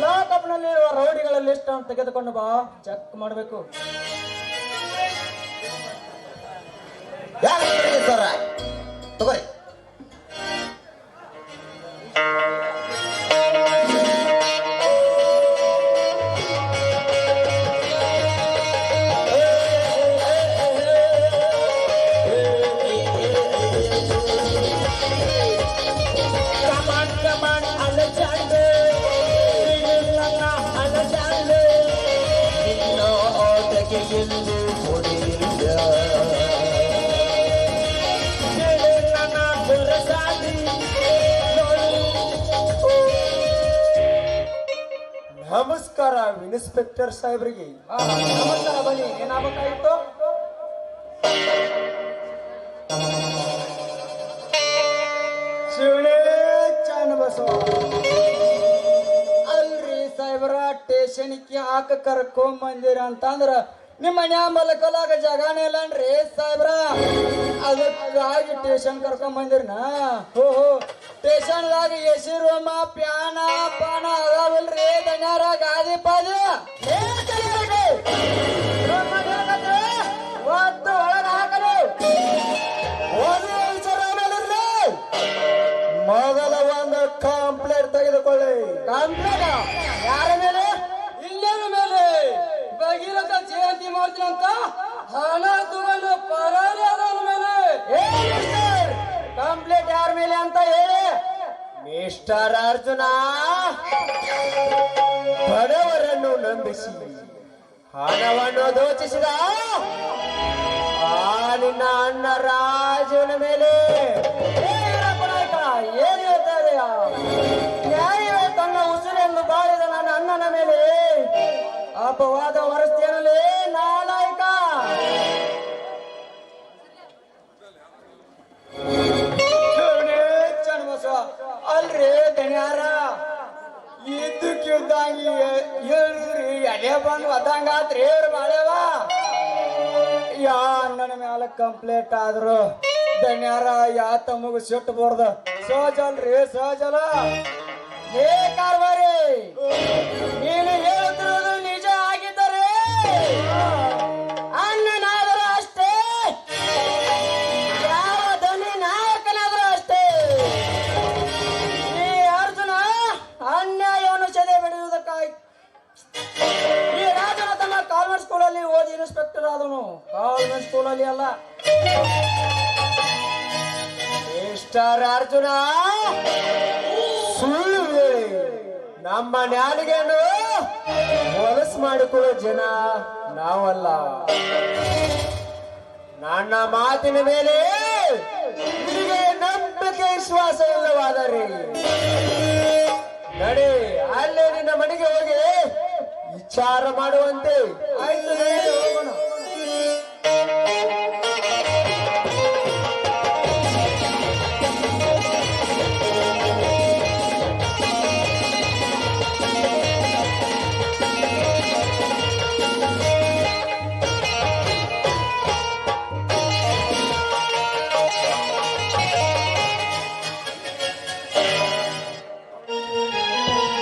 ಲಾಕಪ್ನಲ್ಲಿ ಇರುವ ರೌಡಿಗಳ ಲಿಸ್ಟ್ ಅನ್ನು ತೆಗೆದುಕೊಂಡು ಬಾ. ಚೆಕ್ ಮಾಡಬೇಕು. ತಗೋರಿ. ನಮಸ್ಕಾರ ಇನ್ಸ್ಪೆಕ್ಟರ್ ಸಾಹೇಬ್ರಿಗೆ. ನಮಸ್ಕಾರ ಬನ್ನಿ, ಏನಾಗಬೇಕಾಗಿತ್ತು? ಶಿವನೇ ಚನ್ನಬಸವ ಅಲ್ರಿ ಸಾಹೇಬ್ರ, ಟೇಷನ್ಗೆ ಹಾಕ ಕರ್ಕೊಂಡ್ ಬಂದಿರ ಅಂತಂದ್ರ ನಿಮ್ಮ ಮನ್ಯಾ ಮಲಕಲಾಗ ಜಗಾನೇ ಇಲ್ಲನ್ರಿ ಸಾಹೇಬ್ರ. ಅದಕ್ಕಾಗಿ ಟೇಷನ್ ಕರ್ಕೊಂಡ್ ಬಂದಿರ್ನ ಓಹೋ ಸ್ಟೇಷನ್ದಾಗ ಎಸಿ ರೂಮ ಪ್ಯಾನ ಏನ್ ವಿಚಾರ ಮಾಡಿರ್ಲಿ ಮೊದಲ ಒಂದು ಕಂಪ್ಲೇಂಟ್ ತೆಗೆದುಕೊಳ್ಳಿ ಕಂಪ್ಲೇಂಟ್ ಯಾರ ಮೇಲೆ ಇಲ್ಲ ಮೇಲೆ ಭಗೀರಥ ಜಯಂತಿ ಮಾಡ್ತೀನಿ ಅಂತ ಹಣ ಮಿಸ್ಟರ್ ಅರ್ಜುನ ಬಡವರನ್ನು ನಂಬಿಸಿ, ಹಣವನ್ನು ದೋಚಿಸಿದ ಆ ನಿನ್ನ ಅಣ್ಣ ರಾಜನ ಮೇಲೆ. ಏನ್ ತನ್ನ ಉಸಿರೆಂದು ಬಾಳಿದ ನನ್ನ ಅಣ್ಣನ ಮೇಲೆ. ಅಪವಾದ ಹೊರಸ್ತೇನಲೇ ಇದ್ದಕ್ಕಿದ್ದಂಗೆ ಏಳ್ರಿ ಅಲೆ ಬಂದು ಒದ್ದಂಗಾತ್ರಿ ಏಳು ಬಾಳೆವ ಯಾ, ನನ್ನ ಮ್ಯಾಲ ಕಂಪ್ಲೇಂಟ್ ಆದ್ರು. ದಣ್ಯಾರ ಯಾ ತಮಗ ಸಿಟ್ಟು ಬರ್ದ ಸಹಜಲ್ರಿ ಸೋಜಲ. ಏ ಕಾರ್ಬಾರಿ ಆದನು ಕಾನ್ವೆಂಟ್ ಸ್ಕೂಲಲ್ಲಿ ಅಲ್ಲ. ಮಿಸ್ಟರ್ ಅರ್ಜುನ, ಸುಳ್ಳು ಹೇಳಿ. ನಮ್ಮ ನ್ಯಾಲಿಗೆಯನ್ನು ಹೊಲಸ್ ಮಾಡಿಕೊಳ್ಳೋ ಜನ ನಾವಲ್ಲ. ನನ್ನ ಮಾತಿನ ಮೇಲೆ ನಿಮಗೆ ನಂಬಿಕೆ, ವಿಶ್ವಾಸ ಇಲ್ಲವಾದರೆ ನಡಿ, ಅಲ್ಲೇ ನಿನ್ನ ಮನೆಗೆ ಹೋಗಿ ವಿಚಾರ ಮಾಡುವಂತೆ. ಆಯ್ತು ಹೋಗೋಣ.